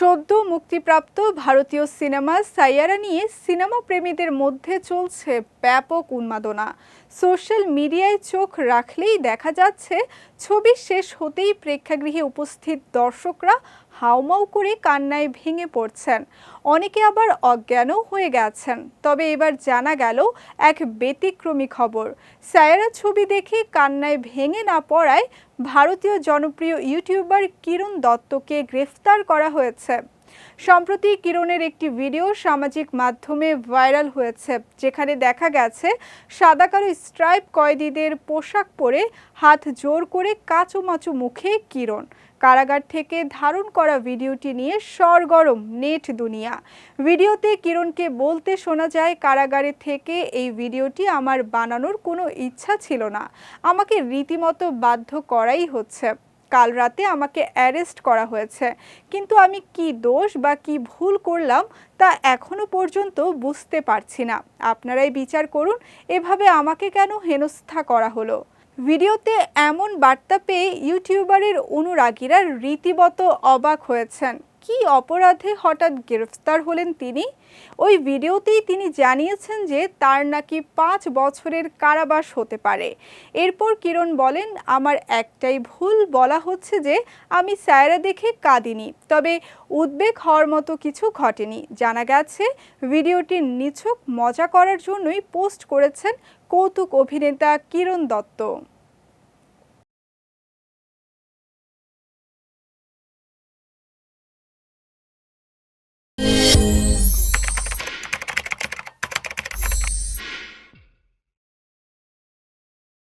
সদ্য মুক্তিপ্রাপ্ত ভারতীয় সিনেমা সাইয়ারা নিয়ে সিনেমা প্রেমীদের মধ্যে চলছে ব্যাপক উন্মাদনা। সোশ্যাল মিডিয়ায় চোখ রাখলেই দেখা যাচ্ছে, ছবি শেষ হতেই প্রেক্ষাগৃহে উপস্থিত দর্শকরা হাউমাউ করে কান্নায় ভেঙে পড়ছেন। অনেকে আবার অজ্ঞানও হয়ে গেছেন। তবে এবার জানা গেল, এক ব্যতিক্রমী খবর। সায়রা ছবি দেখে কান্নায় ভেঙে না পড়ায় ভারতীয় জনপ্রিয় ইউটিউবার কিরণ দত্তকে গ্রেফতার করা হয়েছে। সম্প্রতি কিরণের একটি ভিডিও সামাজিক মাধ্যমে ভাইরাল হয়েছে, যেখানে দেখা গেছে সাদা কালো স্ট্রাইপ কয়েদিদের পোশাক পরে হাত জোর করে কাচুমাচু মুখে কিরণ। কারাগার থেকে ধারণ করা ভিডিওটি নিয়ে সরগরম নেট দুনিয়া। ভিডিওতে কিরণকে বলতে শোনা যায়, কারাগারে থেকে এই ভিডিওটি আমার বানানোর কোনো ইচ্ছা ছিল না। আমাকে রীতিমতো বাধ্য করাই হচ্ছে। কাল রাতে আমাকে অ্যারেস্ট করা হয়েছে। কিন্তু আমি কি দোষ বা কি ভুল করলাম তা এখনও পর্যন্ত বুঝতে পারছি না। আপনারাই বিচার করুন, এভাবে আমাকে কেন হেনস্থা করা হলো? ভিডিওতে এমন বার্তা পেয়ে ইউটিউবারের অনুরাগীরা রীতিমতো অবাক হয়েছেন। কি অপরাধে হঠাৎ গ্রেফতার হলেন তিনি? ওই ভিডিওতেই তিনি জানিয়েছেন যে তার নাকি পাঁচ বছরের কারাবাস হতে পারে। এরপর কিরণ বলেন, আমার একটাই ভুল বলা হচ্ছে যে আমি সায়রা দেখে কাঁদিনি, তবে উদ্বেগ হওয়ার মতো কিছু ঘটেনি। জানা গেছে, ভিডিওটি নিছক মজা করার জন্যই পোস্ট করেছেন কৌতুক অভিনেতা কিরণ দত্ত।